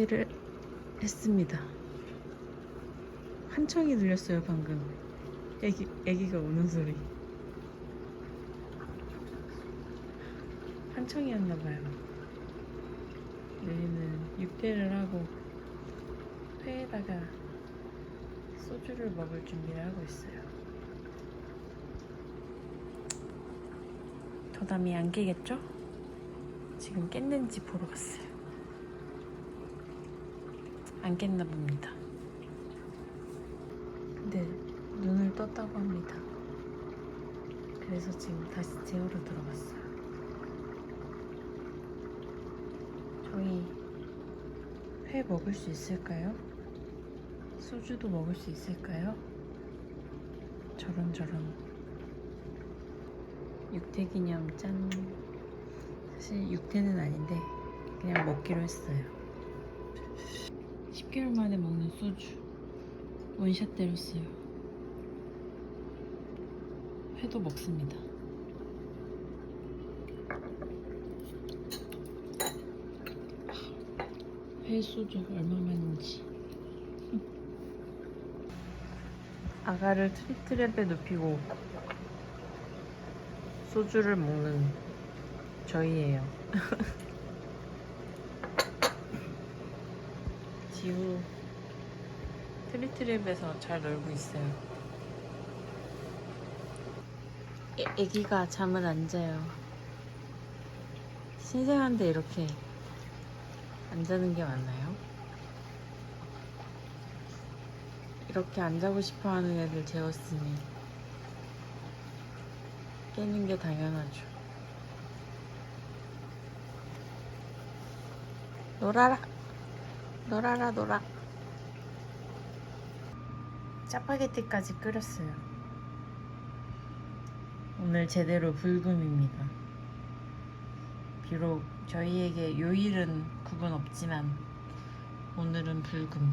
준비를 했습니다. 한청이 들렸어요 방금. 애기 애기가 우는 소리. 한청이었나 봐요. 내리는 육대를 하고 회에다가 소주를 먹을 준비를 하고 있어요. 저담이 안 깨겠죠? 지금 깼는지 보러 갔어요. 안 깼나 봅니다 근데 눈을 떴다고 합니다. 그래서 지금 다시 재우러 들어갔어요. 저희 회 먹을 수 있을까요? 소주도 먹을 수 있을까요? 저런 저런 육퇴 기념 짠 사실 육퇴는 아닌데 그냥 먹기로 했어요 10개월 만에 먹는 소주 원샷 때렸어요. 회도 먹습니다. 회 소주 얼마만인지. 아가를 트리트랩에 눕히고 소주를 먹는 저희예요. 지우 트리트랩에서 잘 놀고 있어요. 애, 애기가 잠을 안 자요. 신생한데 이렇게 안 자는 게 맞나요? 이렇게 안 자고 싶어 하는 애들 재웠으니 깨는 게 당연하죠. 놀아라. 놀아라, 놀아. 짜파게티까지 끓였어요. 오늘 제대로 불금입니다. 비록 저희에게 요일은 구분 없지만 오늘은 불금.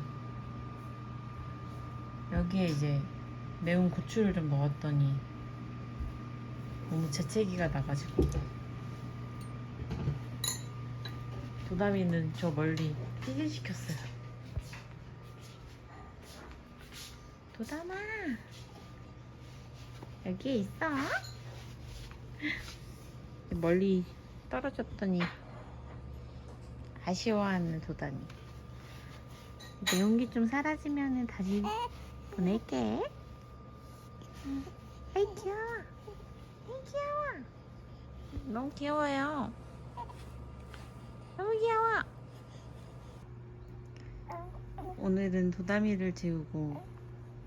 여기에 이제 매운 고추를 좀 먹었더니 너무 재채기가 나가지고 도담이는 저 멀리 피지시켰어요. 도담아! 여기에 있어. 멀리 떨어졌더니 아쉬워하는 도담이. 이제 용기 좀 사라지면 은 다시 보낼게. 아이 귀여워. 아이 귀여워. 너무 귀여워요 너무 귀여워 오늘은 도담이를 재우고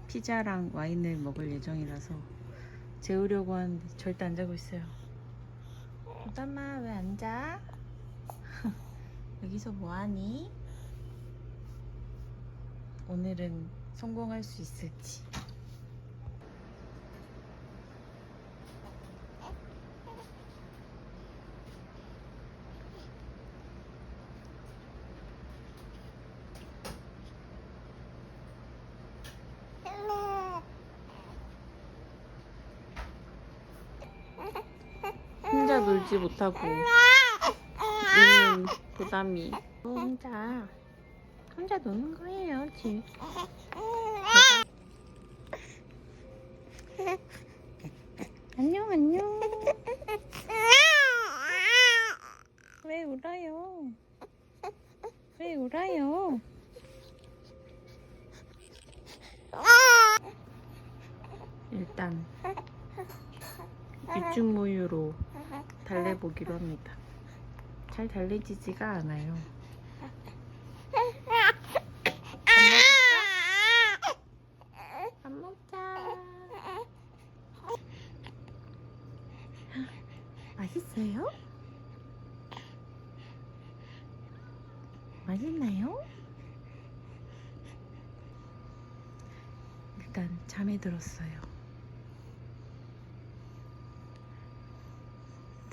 피자랑 와인을 먹을 예정이라서 재우려고 하는데 절대 안 자고 있어요. 도담아 왜안 자? 여기서 뭐하니? 오늘은 성공할 수 있을지. 혼자 놀지 못하고 노는 도담이. 혼자. 혼자 노는 거예요 지금 안녕 안녕 왜 울어요 왜 울어요 일단 육중모유로 달래보기로 합니다. 잘 달래지지가 않아요. 맛있어요? 맛있나요? 일단 잠에 들었어요.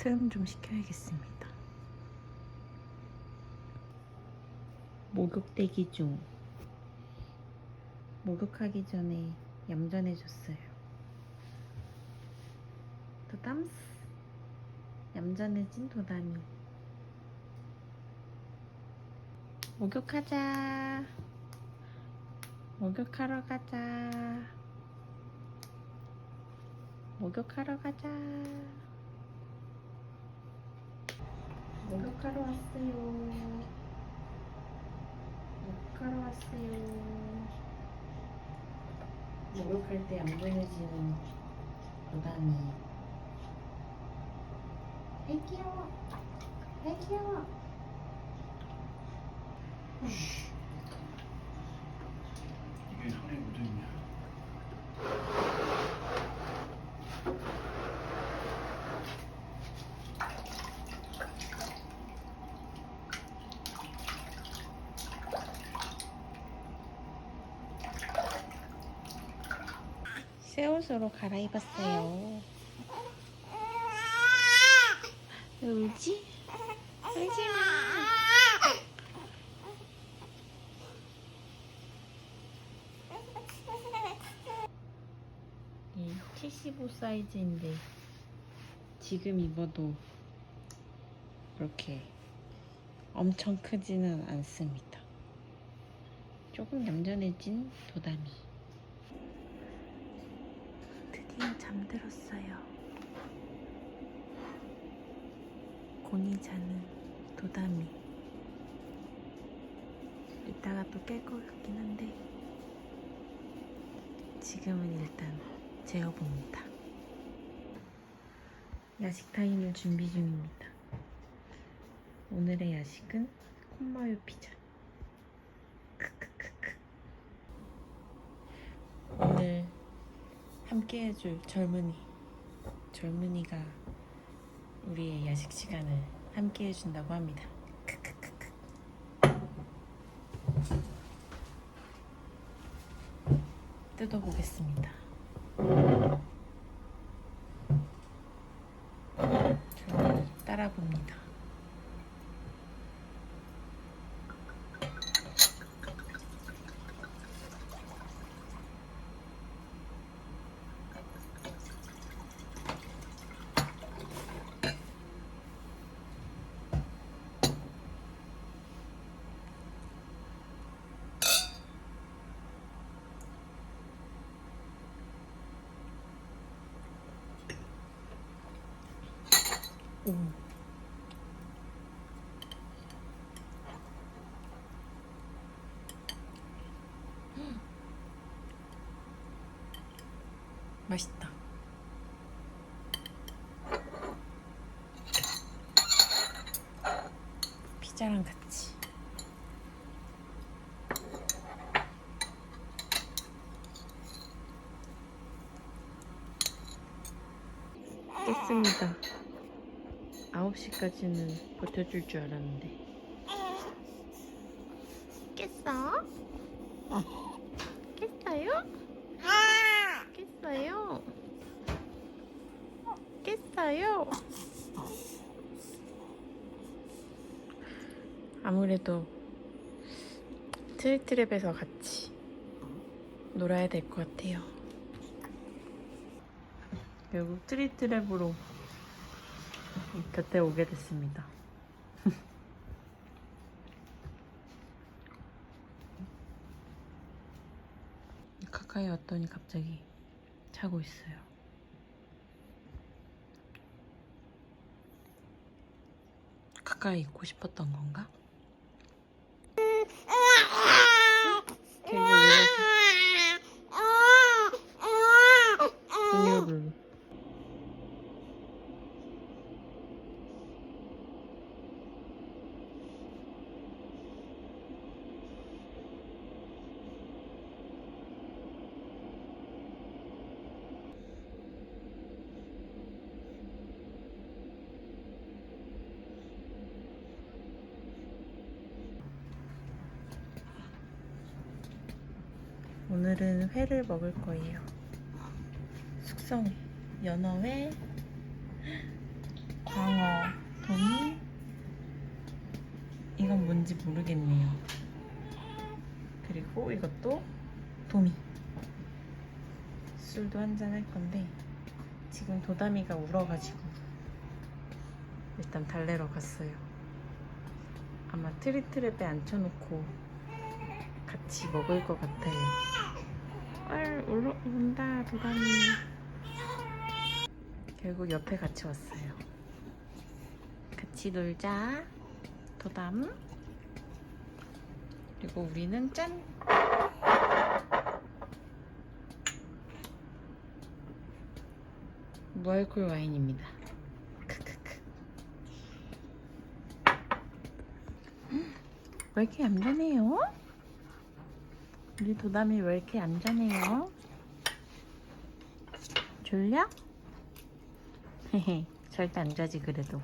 트름 좀 시켜야겠습니다. 목욕 대기 중. 목욕하기 전에 얌전해졌어요. 도담스. 얌전해진 도담이. 목욕하자. 목욕하러 가자. 목욕하러 가자. 목욕하러 왔어요. 목욕하러 왔어요. 목욕할 때 안 보여지는 도담이. 애 귀여워. 애 귀여워. 이게 손에 묻어있냐? 새 옷으로 갈아입었어요. 왜 울지? 울지 마. 이75 사이즈인데 지금 입어도 그렇게 엄청 크지는 않습니다. 조금 얌전해진 도담이. 드디어 잠들었어요. 곤히 자는 도담이. 이따가 또 깰 것 같긴 한데 지금은 일단 재워봅니다. 야식 타임을 준비 중입니다. 오늘의 야식은 콩마요 피자. 크크크크. 오늘 함께 해줄 젊은이. 젊은이가 우리의 야식 시간을 함께 해준다고 합니다. 뜯어보겠습니다. 저를 따라 봅니다. 오. 맛있다. 피자랑 같이. 깼습니다. 9시까지는 버텨줄 줄 알았는데. 깼어? 깼어요? 깼어요? 깼어요? 아무래도 트리트랩에서 같이 놀아야 될 것 같아요. 결국 트리트랩으로 곁에 오게 됐습니다. 가까이 왔더니 갑자기 자고 있어요. 가까이 있고 싶었던 건가? 걔가 왜 이러지? 분유를 오늘은 회를 먹을 거예요. 숙성회, 연어회, 광어, 도미. 이건 뭔지 모르겠네요. 그리고 이것도 도미. 술도 한잔 할 건데 지금 도다미가 울어가지고 일단 달래러 갔어요. 아마 트리트랩에 앉혀놓고 같이 같이 먹을 것 같아요. 얼 올라온다 도담이. 결국 옆에 같이 왔어요. 같이 놀자 도담. 그리고 우리는 짠. 무알콜 와인입니다. 크크크. 왜 이렇게 얌전해요? 우리 도담이 왜 이렇게 얌전해요? 졸려? 헤헤, 절대 안 자지 그래도.